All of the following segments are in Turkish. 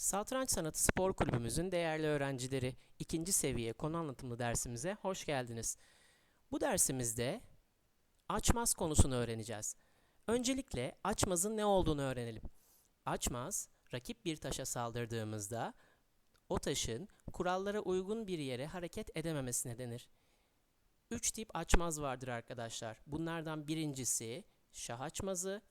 Satranç Sanatı Spor Kulübümüzün değerli öğrencileri ikinci seviye konu anlatımlı dersimize hoş geldiniz. Bu dersimizde açmaz konusunu öğreneceğiz. Öncelikle açmazın ne olduğunu öğrenelim. Açmaz, rakip bir taşa saldırdığımızda o taşın kurallara uygun bir yere hareket edememesine denir. Üç tip açmaz vardır arkadaşlar. Bunlardan birincisi şah açmazı,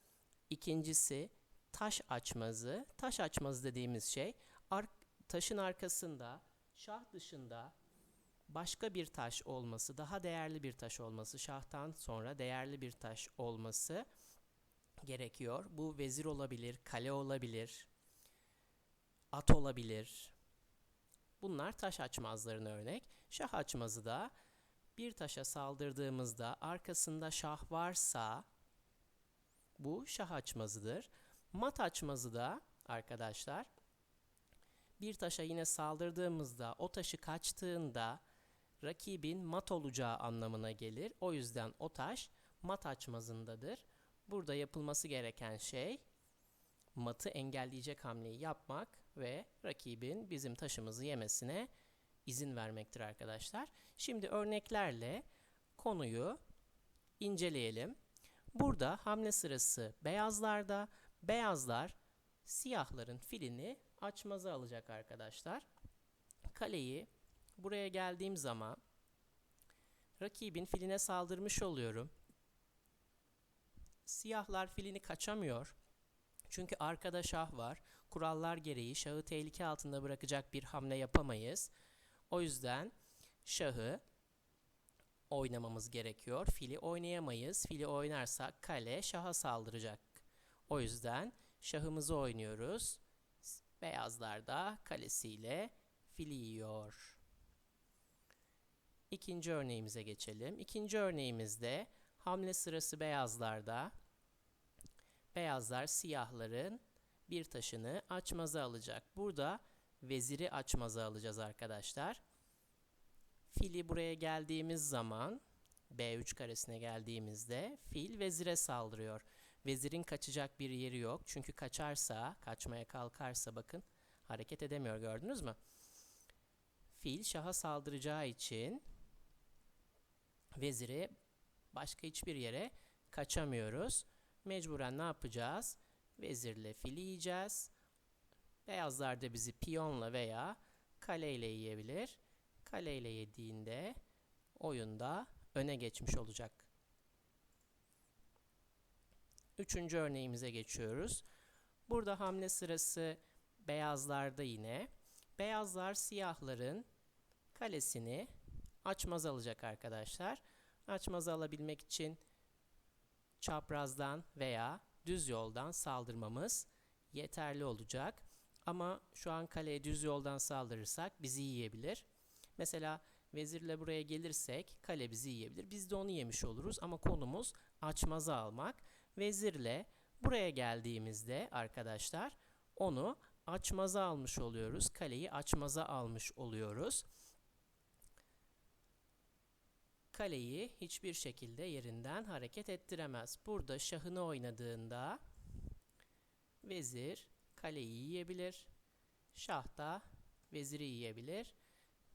ikincisi taş açmazı. Taş açmazı dediğimiz şey ar- taşın arkasında şah dışında başka bir taş olması, daha değerli bir taş olması, şahtan sonra değerli bir taş olması gerekiyor. Bu vezir olabilir, kale olabilir, at olabilir. Bunlar taş açmazların örnek. Şah açmazı da bir taşa saldırdığımızda arkasında şah varsa bu şah açmazıdır. Mat açmazı da arkadaşlar bir taşa yine saldırdığımızda o taşı kaçtığında rakibin mat olacağı anlamına gelir. O yüzden o taş mat açmazındadır. Burada yapılması gereken şey matı engelleyecek hamleyi yapmak ve rakibin bizim taşımızı yemesine izin vermektir arkadaşlar. Şimdi örneklerle konuyu inceleyelim. Burada hamle sırası beyazlarda, beyazlar siyahların filini açmaza alacak arkadaşlar. Kaleyi buraya geldiğim zaman rakibin filine saldırmış oluyorum. Siyahlar filini kaçamıyor. Çünkü arkada şah var. Kurallar gereği şahı tehlike altında bırakacak bir hamle yapamayız. O yüzden şahı oynamamız gerekiyor. Fili oynayamayız. Fili oynarsak kale şaha saldıracak. O yüzden şahımızı oynuyoruz. Beyazlar da kalesiyle fili yiyor. İkinci örneğimize geçelim. İkinci örneğimizde hamle sırası beyazlarda. Beyazlar siyahların bir taşını açmaza alacak. Burada veziri açmaza alacağız arkadaşlar. Fili buraya geldiğimiz zaman B3 karesine geldiğimizde fil vezire saldırıyor. Vezirin kaçacak bir yeri yok. Çünkü kaçarsa, kaçmaya kalkarsa bakın hareket edemiyor gördünüz mü? Fil şaha saldıracağı için veziri başka hiçbir yere kaçamıyoruz. Mecburen ne yapacağız? Vezirle fili yiyeceğiz. Beyazlar da bizi piyonla veya kaleyle yiyebilir. Kaleyle yediğinde oyunda öne geçmiş olacak. Üçüncü örneğimize geçiyoruz. Burada hamle sırası beyazlarda yine. Beyazlar siyahların kalesini açmaz alacak arkadaşlar. Açmaz alabilmek için çaprazdan veya düz yoldan saldırmamız yeterli olacak. Ama şu an kaleye düz yoldan saldırırsak bizi yiyebilir. Mesela vezirle buraya gelirsek kale bizi yiyebilir. Biz de onu yemiş oluruz ama konumuz açmaza almak. Vezirle buraya geldiğimizde arkadaşlar onu açmaza almış oluyoruz. Kaleyi açmaza almış oluyoruz. Kaleyi hiçbir şekilde yerinden hareket ettiremez. Burada şahını oynadığında vezir kaleyi yiyebilir. Şah da veziri yiyebilir.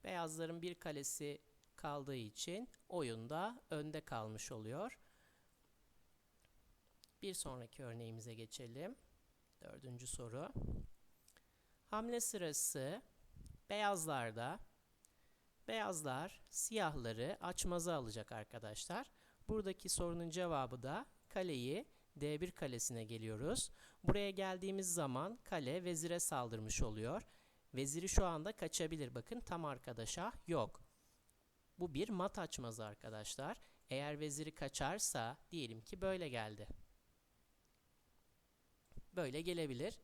Beyazların bir kalesi kaldığı için oyunda önde kalmış oluyor. Bir sonraki örneğimize geçelim. Dördüncü soru. Hamle sırası beyazlarda. Beyazlar siyahları açmaza alacak arkadaşlar. Buradaki sorunun cevabı da kaleyi D1 kalesine geliyoruz. Buraya geldiğimiz zaman kale vezire saldırmış oluyor. Veziri şu anda kaçabilir. Bakın tam arkada şah yok. Bu bir mat açmazı arkadaşlar. Eğer veziri kaçarsa diyelim ki böyle geldi. Böyle gelebilir.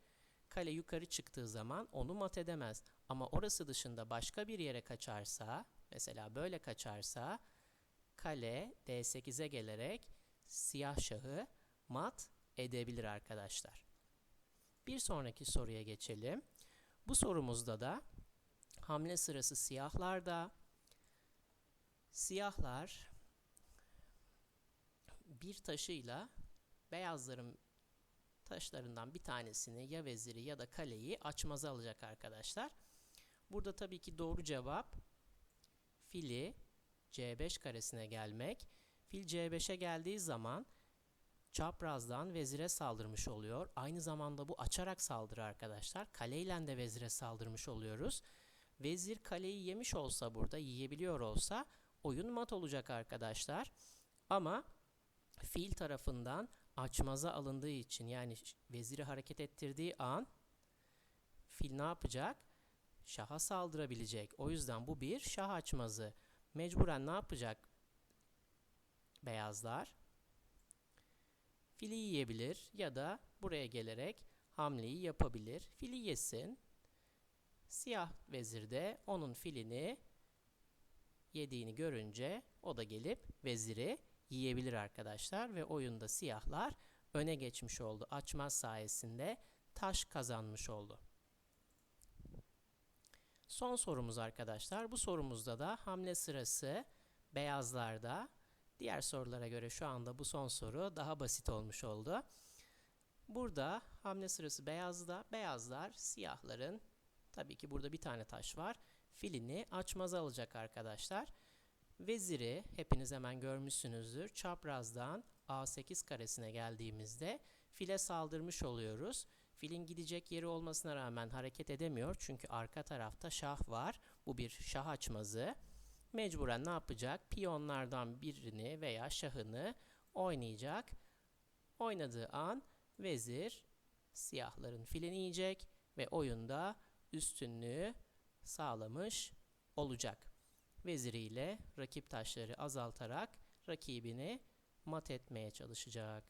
Kale yukarı çıktığı zaman onu mat edemez. Ama orası dışında başka bir yere kaçarsa, mesela böyle kaçarsa kale D8'e gelerek siyah şahı mat edebilir arkadaşlar. Bir sonraki soruya geçelim. Bu sorumuzda da hamle sırası siyahlarda. Taşlarından bir tanesini ya veziri ya da kaleyi açmaza alacak arkadaşlar. Burada tabii ki doğru cevap fili C5 karesine gelmek. Fil C5'e geldiği zaman çaprazdan vezire saldırmış oluyor. Aynı zamanda bu açarak saldırı arkadaşlar. Kaleyle de vezire saldırmış oluyoruz. Vezir kaleyi yemiş olsa burada yiyebiliyor olsa oyun mat olacak arkadaşlar. Ama fil tarafından açmaza alındığı için yani veziri hareket ettirdiği an fil ne yapacak? Şaha saldırabilecek. O yüzden bu bir şah açmazı. Mecburen ne yapacak beyazlar? Fili yiyebilir ya da buraya gelerek hamleyi yapabilir. Fili yesin. Siyah vezir de onun filini yediğini görünce o da gelip veziri yiyebilir arkadaşlar ve oyunda siyahlar öne geçmiş oldu. Açmaz sayesinde taş kazanmış oldu. Son sorumuz arkadaşlar. Bu sorumuzda da hamle sırası beyazlarda. Diğer sorulara göre şu anda bu son soru daha basit olmuş oldu. Burada hamle sırası beyazda. Beyazlar siyahların tabii ki burada bir tane taş var. Filini açmaz alacak arkadaşlar. Veziri hepiniz hemen görmüşsünüzdür. Çaprazdan A8 karesine geldiğimizde file saldırmış oluyoruz. Filin gidecek yeri olmasına rağmen hareket edemiyor. Çünkü arka tarafta şah var. Bu bir şah açmazı. Mecburen ne yapacak? Piyonlardan birini veya şahını oynayacak. Oynadığı an vezir siyahların filini yiyecek ve oyunda üstünlüğü sağlamış olacak. Veziriyle rakip taşları azaltarak rakibini mat etmeye çalışacak.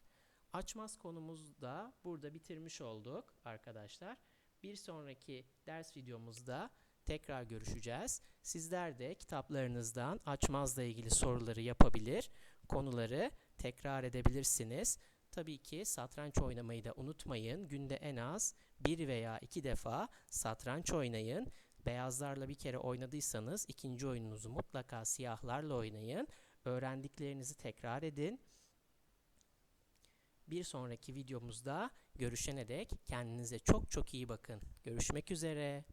Açmaz konumuzda burada bitirmiş olduk arkadaşlar. Bir sonraki ders videomuzda tekrar görüşeceğiz. Sizler de kitaplarınızdan açmazla ilgili soruları yapabilir, konuları tekrar edebilirsiniz. Tabii ki satranç oynamayı da unutmayın. Günde en az bir veya iki defa satranç oynayın. Beyazlarla bir kere oynadıysanız ikinci oyununuzu mutlaka siyahlarla oynayın. Öğrendiklerinizi tekrar edin. Bir sonraki videomuzda görüşene dek kendinize çok çok iyi bakın. Görüşmek üzere.